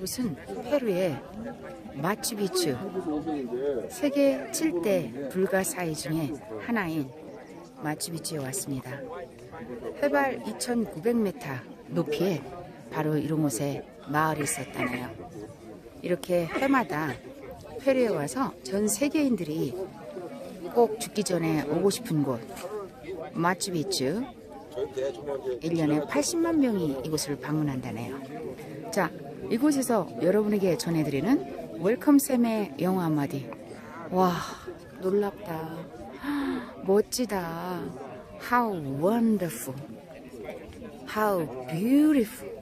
이곳은 페루의 마추픽추 세계 7대 불가사의 중에 하나인 마추픽추에 왔습니다. 해발 2,900m 높이에 바로 이런 곳에 마을이 있었다네요. 이렇게 해마다 페루에 와서 전 세계인들이 꼭 죽기 전에 오고 싶은 곳 마추픽추 1년에 80만 명이 이곳을 방문한다네요. 자, 이곳에서 여러분에게 전해드리는 웰컴쌤의 영어 한마디. 와, 놀랍다. 멋지다. How wonderful. How beautiful.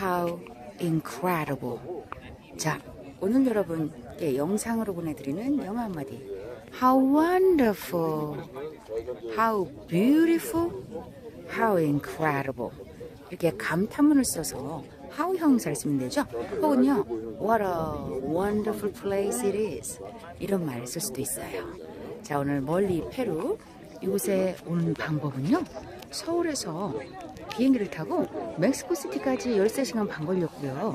How incredible. 자, 오늘 여러분께 영상으로 보내드리는 영어 한마디. How wonderful. How beautiful. How incredible. 이렇게 감탄문을 써서 how 형사를 쓰면 되죠. 혹은요, what a wonderful place it is. 이런 말을 쓸 수도 있어요. 자, 오늘 멀리 페루 이곳에 오는 방법은요. 서울에서 비행기를 타고 멕시코 시티까지 13시간 반 걸렸고요.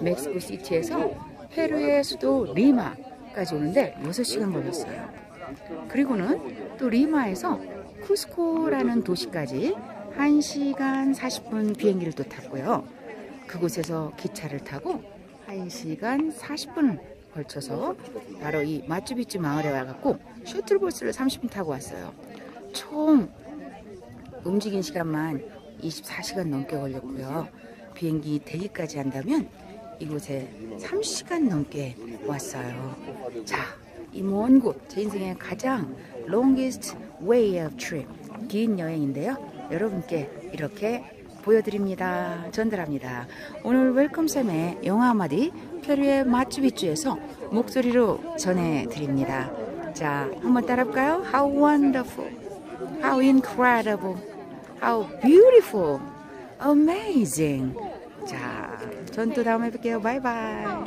멕시코 시티에서 페루의 수도 리마까지 오는데 6시간 걸렸어요. 그리고는 또 리마에서 쿠스코라는 도시까지 1시간 40분 비행기를 또 탔고요. 그곳에서 기차를 타고 1시간 40분 걸쳐서 바로 이 마추픽추 마을에 와갖고 셔틀버스를 30분 타고 왔어요. 총 움직인 시간만 24시간 넘게 걸렸고요. 비행기 대기까지 한다면 이곳에 3시간 넘게 왔어요. 자, 이 먼 곳, 제 인생의 가장 longest way of trip, 긴 여행인데요. 여러분께 이렇게 보여드립니다. 전달합니다. 오늘 웰컴쌤의 영화 한마디 페루의 마추픽추에서 목소리로 전해드립니다. 자, 한번 따라볼까요? How wonderful, how incredible, how beautiful, amazing. 자, 전 또 다음에 뵐게요. 바이바이.